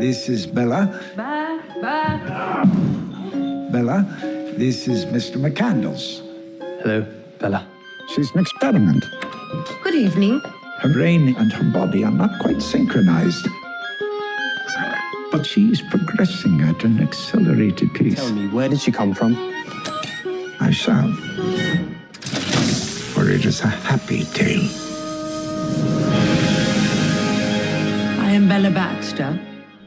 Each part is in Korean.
this is Bella. Ba, ba. Bella, this is Mr. McCandles. Hello, Bella. She's an experiment. Good evening. Her brain and her body are not quite synchronized. But she's progressing at an accelerated pace. Tell me, where did she come from? I shall. For it is a happy tale. I am Bella Baxter.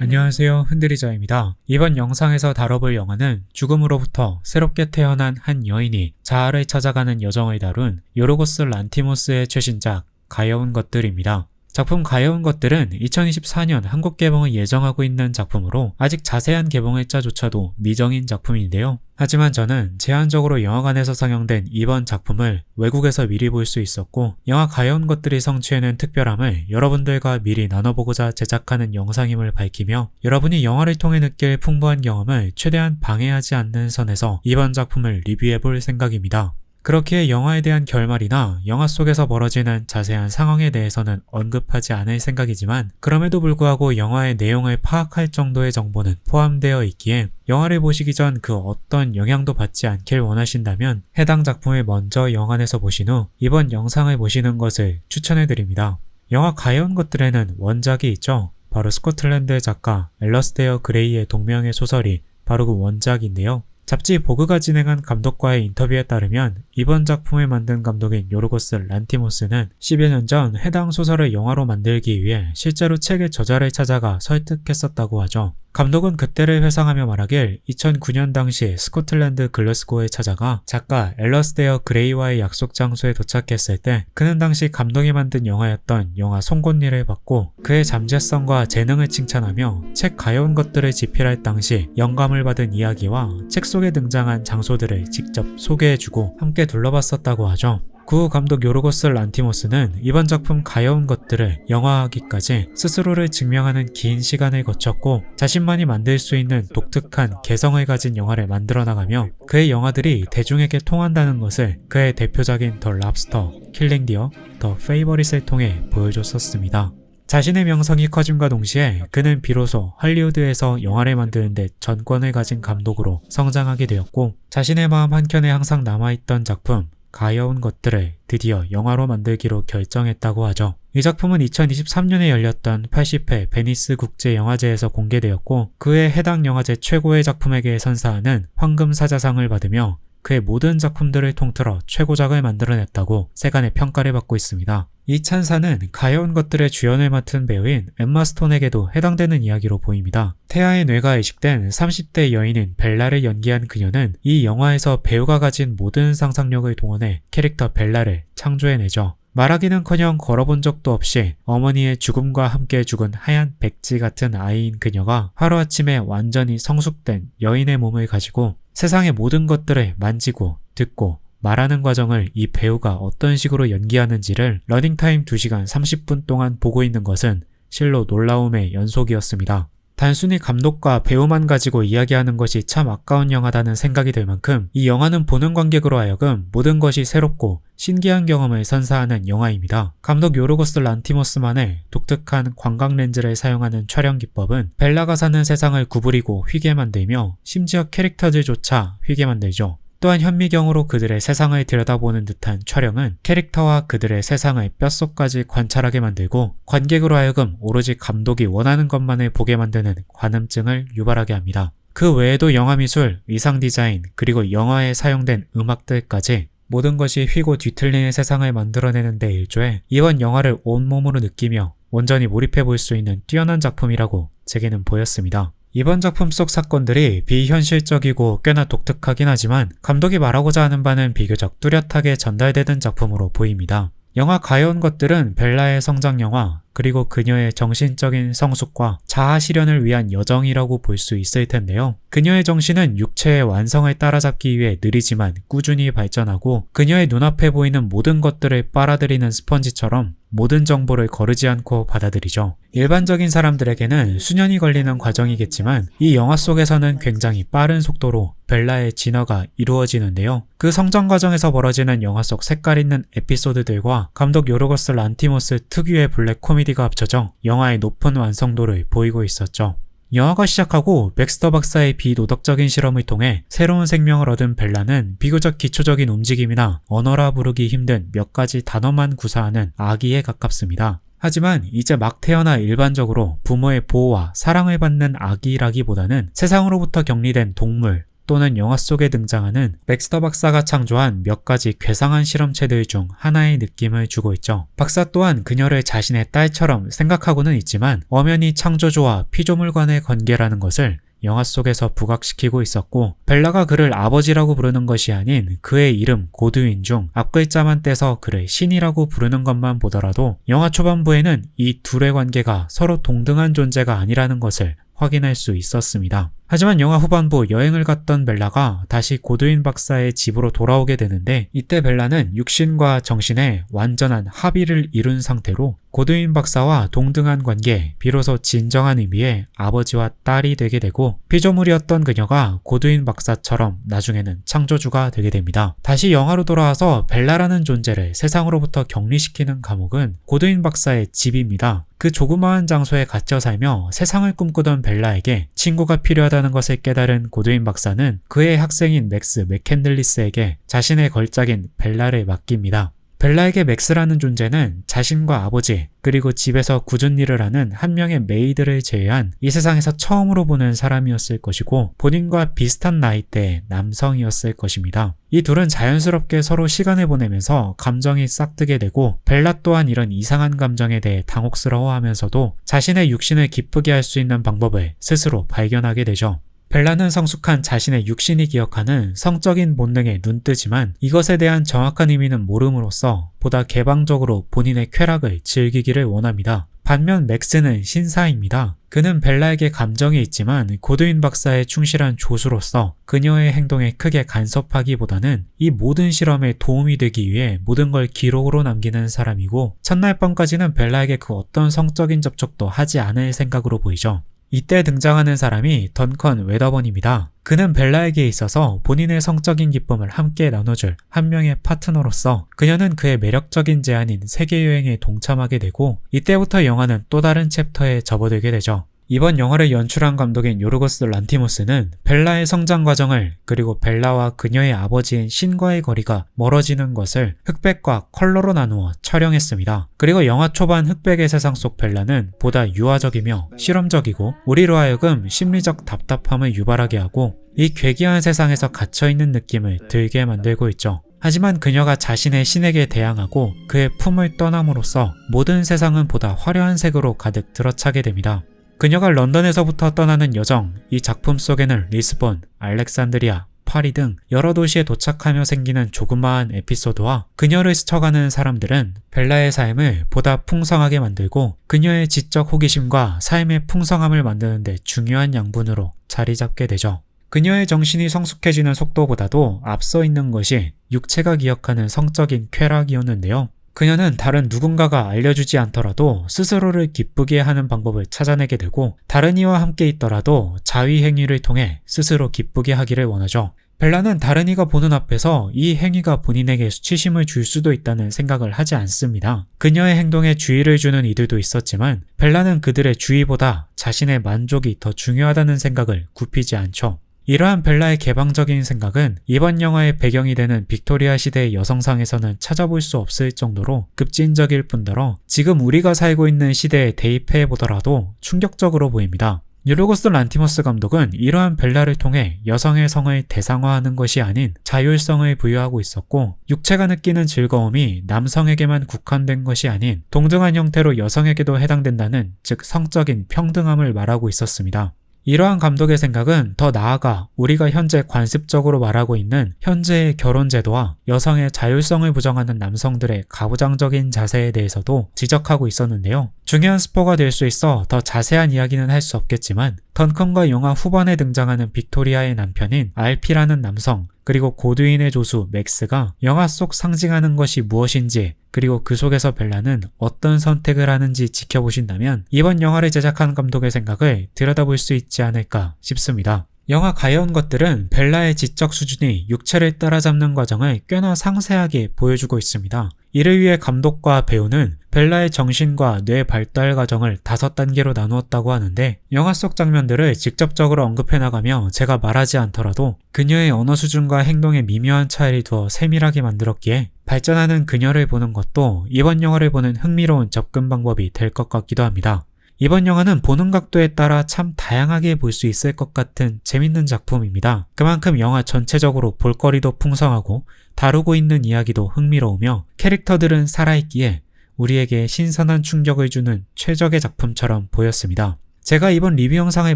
안녕하세요 흔들리자입니다. 이번 영상에서 다뤄볼 영화는 죽음으로부터 새롭게 태어난 한 여인이 자아를 찾아가는 여정을 다룬 요르고스 란티모스의 최신작 가여운 것들입니다. 작품 가여운 것들은 2024년 한국 개봉을 예정하고 있는 작품으로 아직 자세한 개봉 일자조차도 미정인 작품인데요. 하지만 저는 제한적으로 영화관에서 상영된 이번 작품을 외국에서 미리 볼 수 있었고 영화 가여운 것들이 성취해낸 특별함을 여러분들과 미리 나눠보고자 제작하는 영상임을 밝히며 여러분이 영화를 통해 느낄 풍부한 경험을 최대한 방해하지 않는 선에서 이번 작품을 리뷰해볼 생각입니다. 그렇게 영화에 대한 결말이나 영화 속에서 벌어지는 자세한 상황에 대해서는 언급하지 않을 생각이지만 그럼에도 불구하고 영화의 내용을 파악할 정도의 정보는 포함되어 있기에 영화를 보시기 전 그 어떤 영향도 받지 않길 원하신다면 해당 작품을 먼저 영화관에서 보신 후 이번 영상을 보시는 것을 추천해 드립니다. 영화 가여운 것들에는 원작이 있죠. 바로 스코틀랜드의 작가 엘러스테어 그레이의 동명의 소설이 바로 그 원작인데요. 잡지 보그가 진행한 감독과의 인터뷰에 따르면 이번 작품을 만든 감독인 요르고스 란티모스는 10여 년 전 해당 소설을 영화로 만들기 위해 실제로 책의 저자를 찾아가 설득했었다고 하죠. 감독은 그때를 회상하며 말하길 2009년 당시 스코틀랜드 글래스고에 찾아가 작가 엘러스데어 그레이와의 약속 장소에 도착했을 때 그는 당시 감독이 만든 영화였던 영화 송곳니를 받고 그의 잠재성과 재능을 칭찬하며 책 가여운 것들을 집필할 당시 영감을 받은 이야기와 책 속에 등장한 장소들을 직접 소개해주고 함께 둘러봤었다고 하죠. 구 감독 요르고스 란티모스는 이번 작품 가여운 것들을 영화화하기까지 스스로를 증명하는 긴 시간을 거쳤고 자신만이 만들 수 있는 독특한 개성을 가진 영화를 만들어 나가며 그의 영화들이 대중에게 통한다는 것을 그의 대표작인 더 랍스터, 킬링 디어, 더 페이버릿을 통해 보여줬었습니다. 자신의 명성이 커짐과 동시에 그는 비로소 할리우드에서 영화를 만드는데 전권을 가진 감독으로 성장하게 되었고 자신의 마음 한켠에 항상 남아있던 작품 가여운 것들을 드디어 영화로 만들기로 결정했다고 하죠. 이 작품은 2023년에 열렸던 80회 베니스 국제영화제에서 공개되었고 그의 해당 영화제 최고의 작품에게 선사하는 황금사자상을 받으며 그의 모든 작품들을 통틀어 최고작을 만들어냈다고 세간의 평가를 받고 있습니다. 이 찬사는 가여운 것들의 주연을 맡은 배우인 엠마 스톤에게도 해당되는 이야기로 보입니다. 태아의 뇌가 이식된 30대 여인인 벨라를 연기한 그녀는 이 영화에서 배우가 가진 모든 상상력을 동원해 캐릭터 벨라를 창조해내죠. 말하기는커녕 걸어본 적도 없이 어머니의 죽음과 함께 죽은 하얀 백지 같은 아이인 그녀가 하루아침에 완전히 성숙된 여인의 몸을 가지고 세상의 모든 것들을 만지고 듣고 말하는 과정을 이 배우가 어떤 식으로 연기하는지를 러닝타임 2시간 30분 동안 보고 있는 것은 실로 놀라움의 연속이었습니다. 단순히 감독과 배우만 가지고 이야기하는 것이 참 아까운 영화다는 생각이 들 만큼 이 영화는 보는 관객으로 하여금 모든 것이 새롭고 신기한 경험을 선사하는 영화입니다. 감독 요르고스 란티모스만의 독특한 광각 렌즈를 사용하는 촬영 기법은 벨라가 사는 세상을 구부리고 휘게 만들며 심지어 캐릭터들조차 휘게 만들죠. 또한 현미경으로 그들의 세상을 들여다보는 듯한 촬영은 캐릭터와 그들의 세상을 뼛속까지 관찰하게 만들고 관객으로 하여금 오로지 감독이 원하는 것만을 보게 만드는 관음증을 유발하게 합니다. 그 외에도 영화 미술, 의상 디자인, 그리고 영화에 사용된 음악들까지 모든 것이 휘고 뒤틀리는 세상을 만들어내는 데 일조해 이번 영화를 온몸으로 느끼며 온전히 몰입해 볼 수 있는 뛰어난 작품이라고 제게는 보였습니다. 이번 작품 속 사건들이 비현실적이고 꽤나 독특하긴 하지만 감독이 말하고자 하는 바는 비교적 뚜렷하게 전달되는 작품으로 보입니다. 영화 가여운 것들은 벨라의 성장 영화, 그리고 그녀의 정신적인 성숙과 자아 실현을 위한 여정이라고 볼 수 있을 텐데요. 그녀의 정신은 육체의 완성을 따라잡기 위해 느리지만 꾸준히 발전하고 그녀의 눈앞에 보이는 모든 것들을 빨아들이는 스펀지처럼 모든 정보를 거르지 않고 받아들이죠. 일반적인 사람들에게는 수년이 걸리는 과정이겠지만 이 영화 속에서는 굉장히 빠른 속도로 벨라의 진화가 이루어지는데요. 그 성장 과정에서 벌어지는 영화 속 색깔 있는 에피소드들과 감독 요르고스 란티모스 특유의 블랙 코미 디가 합쳐져 영화의 높은 완성도를 보이고 있었죠. 영화가 시작하고 맥스터 박사의 비도덕적인 실험을 통해 새로운 생명을 얻은 벨라는 비교적 기초적인 움직임이나 언어라 부르기 힘든 몇 가지 단어만 구사하는 아기에 가깝습니다. 하지만 이제 막 태어나 일반적으로 부모의 보호와 사랑을 받는 아기라기보다는 세상으로부터 격리된 동물 또는 영화 속에 등장하는 맥스터 박사가 창조한 몇 가지 괴상한 실험체들 중 하나의 느낌을 주고 있죠. 박사 또한 그녀를 자신의 딸처럼 생각하고는 있지만 엄연히 창조주와 피조물간의 관계라는 것을 영화 속에서 부각시키고 있었고 벨라가 그를 아버지라고 부르는 것이 아닌 그의 이름 고드윈 중 앞글자만 떼서 그를 신이라고 부르는 것만 보더라도 영화 초반부에는 이 둘의 관계가 서로 동등한 존재가 아니라는 것을 확인할 수 있었습니다. 하지만 영화 후반부 여행을 갔던 벨라가 다시 고드윈 박사의 집으로 돌아오게 되는데 이때 벨라는 육신과 정신의 완전한 합의를 이룬 상태로 고드윈 박사와 동등한 관계, 비로소 진정한 의미의 아버지와 딸이 되게 되고 피조물이었던 그녀가 고드윈 박사처럼 나중에는 창조주가 되게 됩니다. 다시 영화로 돌아와서 벨라라는 존재를 세상으로부터 격리시키는 감옥은 고드윈 박사의 집입니다. 그 조그마한 장소에 갇혀 살며 세상을 꿈꾸던 벨라에게 친구가 필요하다는 것을 깨달은 고드윈 박사는 그의 학생인 맥스 맥캔들리스에게 자신의 걸작인 벨라를 맡깁니다. 벨라에게 맥스라는 존재는 자신과 아버지, 그리고 집에서 굳은 일을 하는 한 명의 메이드를 제외한 이 세상에서 처음으로 보는 사람이었을 것이고 본인과 비슷한 나이대의 남성이었을 것입니다. 이 둘은 자연스럽게 서로 시간을 보내면서 감정이 싹트게 되고 벨라 또한 이런 이상한 감정에 대해 당혹스러워하면서도 자신의 육신을 기쁘게 할 수 있는 방법을 스스로 발견하게 되죠. 벨라는 성숙한 자신의 육신이 기억하는 성적인 본능에 눈뜨지만 이것에 대한 정확한 의미는 모름으로써 보다 개방적으로 본인의 쾌락을 즐기기를 원합니다. 반면 맥스는 신사입니다. 그는 벨라에게 감정이 있지만 고드윈 박사의 충실한 조수로서 그녀의 행동에 크게 간섭하기보다는 이 모든 실험에 도움이 되기 위해 모든 걸 기록으로 남기는 사람이고 첫날 밤까지는 벨라에게 그 어떤 성적인 접촉도 하지 않을 생각으로 보이죠. 이때 등장하는 사람이 던컨 웨더번입니다. 그는 벨라에게 있어서 본인의 성적인 기쁨을 함께 나눠줄 한 명의 파트너로서 그녀는 그의 매력적인 제안인 세계여행에 동참하게 되고 이때부터 영화는 또 다른 챕터에 접어들게 되죠. 이번 영화를 연출한 감독인 요르고스 란티모스는 벨라의 성장 과정을 그리고 벨라와 그녀의 아버지인 신과의 거리가 멀어지는 것을 흑백과 컬러로 나누어 촬영했습니다. 그리고 영화 초반 흑백의 세상 속 벨라는 보다 유아적이며 실험적이고 우리로 하여금 심리적 답답함을 유발하게 하고 이 괴기한 세상에서 갇혀있는 느낌을 들게 만들고 있죠. 하지만 그녀가 자신의 신에게 대항하고 그의 품을 떠남으로써 모든 세상은 보다 화려한 색으로 가득 들어차게 됩니다. 그녀가 런던에서부터 떠나는 여정, 이 작품 속에는 리스본, 알렉산드리아, 파리 등 여러 도시에 도착하며 생기는 조그마한 에피소드와 그녀를 스쳐가는 사람들은 벨라의 삶을 보다 풍성하게 만들고 그녀의 지적 호기심과 삶의 풍성함을 만드는데 중요한 양분으로 자리 잡게 되죠. 그녀의 정신이 성숙해지는 속도보다도 앞서 있는 것이 육체가 기억하는 성적인 쾌락이었는데요. 그녀는 다른 누군가가 알려주지 않더라도 스스로를 기쁘게 하는 방법을 찾아내게 되고 다른 이와 함께 있더라도 자위 행위를 통해 스스로 기쁘게 하기를 원하죠. 벨라는 다른 이가 보는 앞에서 이 행위가 본인에게 수치심을 줄 수도 있다는 생각을 하지 않습니다. 그녀의 행동에 주의를 주는 이들도 있었지만 벨라는 그들의 주의보다 자신의 만족이 더 중요하다는 생각을 굽히지 않죠. 이러한 벨라의 개방적인 생각은 이번 영화의 배경이 되는 빅토리아 시대의 여성상에서는 찾아볼 수 없을 정도로 급진적일 뿐더러 지금 우리가 살고 있는 시대에 대입해 보더라도 충격적으로 보입니다. 유로고스 란티머스 감독은 이러한 벨라를 통해 여성의 성을 대상화하는 것이 아닌 자율성을 부여하고 있었고 육체가 느끼는 즐거움이 남성에게만 국한된 것이 아닌 동등한 형태로 여성에게도 해당된다는 즉 성적인 평등함을 말하고 있었습니다. 이러한 감독의 생각은 더 나아가 우리가 현재 관습적으로 말하고 있는 현재의 결혼 제도와 여성의 자율성을 부정하는 남성들의 가부장적인 자세에 대해서도 지적하고 있었는데요. 중요한 스포가 될 수 있어 더 자세한 이야기는 할 수 없겠지만 던컨과 영화 후반에 등장하는 빅토리아의 남편인 알피라는 남성 그리고 고드윈의 조수 맥스가 영화 속 상징하는 것이 무엇인지 그리고 그 속에서 벨라는 어떤 선택을 하는지 지켜보신다면 이번 영화를 제작한 감독의 생각을 들여다볼 수 있지 않을까 싶습니다. 영화 가여운 것들은 벨라의 지적 수준이 육체를 따라잡는 과정을 꽤나 상세하게 보여주고 있습니다. 이를 위해 감독과 배우는 벨라의 정신과 뇌 발달 과정을 다섯 단계로 나누었다고 하는데 영화 속 장면들을 직접적으로 언급해 나가며 제가 말하지 않더라도 그녀의 언어 수준과 행동에 미묘한 차이를 두어 세밀하게 만들었기에 발전하는 그녀를 보는 것도 이번 영화를 보는 흥미로운 접근 방법이 될 것 같기도 합니다. 이번 영화는 보는 각도에 따라 참 다양하게 볼 수 있을 것 같은 재밌는 작품입니다. 그만큼 영화 전체적으로 볼거리도 풍성하고 다루고 있는 이야기도 흥미로우며 캐릭터들은 살아있기에 우리에게 신선한 충격을 주는 최적의 작품처럼 보였습니다. 제가 이번 리뷰 영상을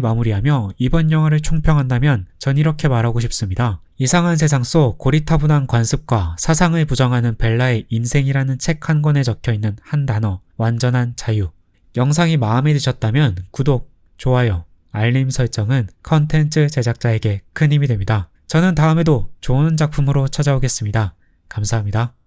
마무리하며 이번 영화를 총평한다면 전 이렇게 말하고 싶습니다. 이상한 세상 속 고리타분한 관습과 사상을 부정하는 벨라의 인생이라는 책 한 권에 적혀 있는 한 단어, 완전한 자유. 영상이 마음에 드셨다면 구독, 좋아요, 알림 설정은 컨텐츠 제작자에게 큰 힘이 됩니다. 저는 다음에도 좋은 작품으로 찾아오겠습니다. 감사합니다.